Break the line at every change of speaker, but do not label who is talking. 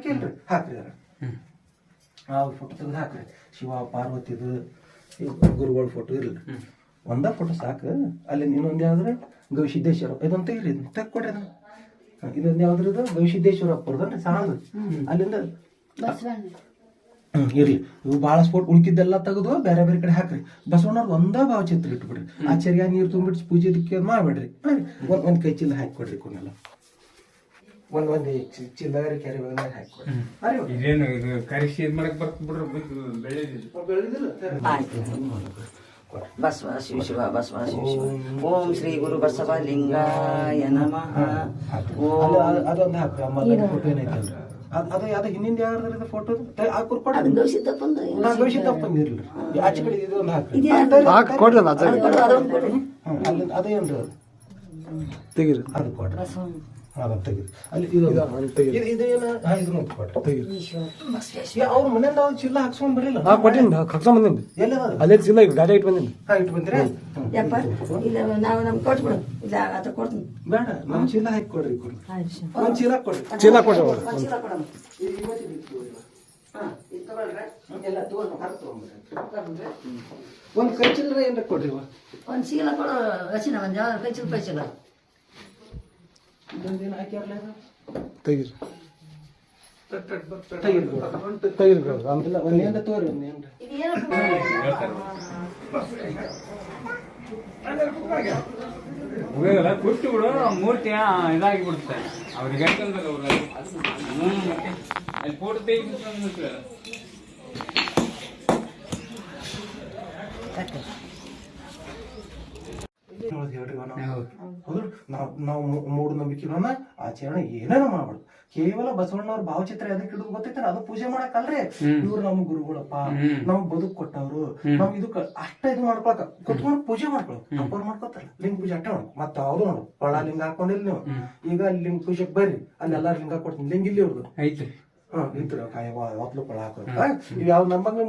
ನಂಬಿಕೆ ಇಲ್ರಿ ಹಾಕ್ರಿ ಆ ಅವ್ರ ಫೋಟೋ ತೆಗೆದು ಹಾಕ್ರಿ. ಶಿವ ಪಾರ್ವತಿದು ಇವ್ ಗುರುಗಳ ಫೋಟೋ ಇರ್ಲಿ. ಒಂದ ಫೋಟೋ ಸಾಕು. ಅಲ್ಲಿ ಇನ್ನೊಂದು ಯಾವ್ದ್ರೆ? ಗವಿಸಿದ್ದೇಶ್ವರ ಇದೊಂದು ತೆಗಿರಿ ಇದನ್ನ. ತೆಗ್ ಕೊಡ್ರಿ ಅದನ್ನ ಇದೊಂದು ಯಾವ್ದ್ರದ್ದು ಗವಿಸಿದ್ದೇಶ್ವರ ಅಪ್ಪರ್ದನ್ರಿ ಸಾಣದು ಅಲ್ಲಿಂದ ಹ್ಮ್ ಇರ್ಲಿ. ಇವು ಭಾಳ ಸ್ಪೋಟ್ ಉಳ್ಕಿದ್ದೆಲ್ಲ ತೆಗೆದು ಬೇರೆ ಬೇರೆ ಕಡೆ ಹಾಕ್ರಿ. ಬಸವಣ್ಣವ್ರ ಒಂದ ಭಾವಚಿತ್ರ ಇಟ್ಬಿಡ್ರಿ. ಆಚಾರ್ಯ ನೀರು ತುಂಬಿಟ್ಟು ಪೂಜೆ ಮಾಡ್ಬೇಡ್ರಿ. ಒಂದ್ ಒಂದ್ ಕೈ ಚೀಲ ಹಾಕಿ ಕೊನೆಲ್ಲ ಒಂದ್ ಒಂದ್ ಚಿ- ಚಿಲ್ಲರೆ ಕೆರೆ ಒಳಗೆ ಹಾಕಿ
ಇದೇನು ಇದು ಕರಿಸಿ ಇದ್ ಮಾಡಕ್ ಬರ್ತ ಬಿಡ್ರಿ ಬೆಳೆದಿಲ್ಲ
ಬೆಳೆದಿಲ್ಲ
ಬಸವ ಶಿವ ಶಿವ ಬಸವ ಶಿವ ಶಿವ. ಓಂ ಶ್ರೀ ಗುರು ಬಸವಲಿಂಗಾಯ ನಮಃ. ಓಂ
ಅದ್- ಅದೊಂದು ಹಾಕ್ರಿ ಅಮ್ಮ ಫೋಟೋ ಏನೈತೆ ಅಲ್ಲ ಅದು ಯಾವ್ದು ಹಿಂದಿಂದ ಯಾರ್ದು ಫೋಟೋ? ಹಾಕಿ
ಗವಿಸಿದ್ದಪ್ಪಂದು
ನಾ ಗವಿಸಿದ್ದಪ್ಪ ಇರ್ಲಿ ಆಚೆ ಕಡೆ ಇದೊಂದು ಹಾಕ್ರಿ
ಹಾಕಿ
ಅಲ್ಲಿಂದ ಅದೇನ್ರಿ ಅದು.
ತೆಗೀರಿ.
ಅದು ಕೊಡ್ರಿ. ಅದನ್ನ ತೆಗೀರಿ ಅಲ್ಲಿ ಇದು ಹಾ
ತೆಗೀರಿ
ಅವ್ರ ಮನೆಯಿಂದ ಅವ್ರು ಚೀಲ ಹಾಕ್ಸ್ಕೊಂಡ್ ಬರಲಿಲ್ಲ?
ಹಾ ಕೊಟ್ಟಿನಿ ಹಾಕ್ಸ್ಕೊಂಡ್ ಬಂದೀನಿ
ಎಲ್ಲದ
ಅಲ್ಲೇ ಚೀಲ ಈಗ ಗಾಡಿ ಇಟ್ಟು ಬಂದೀನಿ
ಹಾ ಇಟ್ಟು ಬಂದಿರಿ?
ಯಪ್ಪ ಇಲ್ಲ ನಾವು ನಮ್ಗೆ ಕೊಟ್ಬಿಡು ಇಲ್ಲ ಕೊಡ್ತೀನಿ.
ಬೇಡ ನಮ್ಮ ಚೀಲ ಹಾಕಿ ಕೊಡ್ರಿ ಕೊಡ್ರಿ. ಒಂದ್ ಚೀಲ ಕೊಡ್ರಿ.
ಚೀಲ ಕೊಡ್ರಿ ಅವ್ರು.
ಒಂದ್ ಚೀಲ ಕೊಡಮ್ಮ.
ಇದು ಇವತ್ತು ಇದು ಹಾ, ಇದು ತಗೊಳ್ರಿ. ಎಲ್ಲ ತಗೊಂಡು ಹೊರಗೆ ತಗೊಂಡ್ಬರ್ರಿ. ಒಂದ್ ಕೈ ಚಿಲ್ಲರ ಏನ್ರ ಕೊಡ್ರಿ.
ಒಂದ್ ಚೀಲ ಕೊಡು ಒಂದ್ ಯಾವ ಕೈ ಚೀಲ ಕೈ ಚೀಲ
ಇದೊಂದೇನ್ ಹಾಕ್ಯಾರಲ್ಲ ಇದು?
ತೆಗೀರಿ
ತೆಗೀರಿ ಕೊಡ್ರಿ.
ತೆಗೀರಿ ಕೊಡ್ರಿ ಆಮೇಲೆ
ಇಲ್ಲ, ಒಂದ್ ಏನ್ರ ತಗೋರಿ, ಒಂದ್ ಏನ್ರ.
ಹೋಗಲ್ಲ ಕೊಟ್ಟು ಬಿಡು ಮೂರ್ತಿ ಆ, ಇದಾಗಿ ಬಿಡುತ್ತೆ ಅವ್ರಿಗೆ ಹೇಳ್ತಂದ್ರೆ ಅವ್ರು ಹ್ಮ್, ಮತ್ತೆ ಅಲ್ಲಿ ಫೋಟೋ ತೆಗಿಬಿಟ್ಟು
ಹೌದ್ ಹೇಳ್ರಿ ಇವ ನಾವು. ಹೌದು ನಾವು ನಾವು ಮೂ- ಮೂಢನಂಬಿಕೆಗಳನ್ನ ಆಚರಣೆ ಏನೇನ ಮಾಡ್ಬಾರ್ದು. ಕೇವಲ ಬಸವಣ್ಣವ್ರ ಭಾವಚಿತ್ರ ಎದಕ್ಕೆ ಇಡುದು ಗೊತ್ತೈತೆ ಅದು ಪೂಜೆ ಮಾಡಕ್ಕಲ್ರಿ. ಇವ್ರು ನಮ್ಮ ಗುರುಗಳಪ್ಪ ನಮ್ ಬದುಕು ಕೊಟ್ಟವ್ರು ನಮ್ ಇದಕ್ಕ ಅಷ್ಟ ಇದು ಮಾಡ್ಕೊಳಕ ಕುತ್ಕೊಂಡು ಪೂಜೆ ಮಾಡ್ಕೊಳಕ್. ಅಪ್ಪರ್ ಮಾಡ್ಕೊತಾರ. ಲಿಂಗ ಪೂಜೆ ಅಟ್ಟ ಮಾಡ್ಕೊ. ಮತ್ತ ಅವ್ರು ನೋಡು ಪಳ ಲಿಂಗ ಹಾಕೊಂಡಿಲ್ಲ ನೀವು. ಈಗ ಲಿಂಗ ಪೂಜೆಗೆ ಬರ್ರಿ ಅಲ್ಲೆಲ್ಲ ಲಿಂಗ ಕೊಡ್ತೀನಿ. ಲಿಂಗ ಇಲ್ಲಿ
ಅವ್ರದ್ದು
ಹಾ ಇದ್ರ ಕಾಯ ಒತ್ಲು ಪಳ ಹಾಕೋದು. ಇವ್ ಯಾವ ನಮ್ಮಂಗ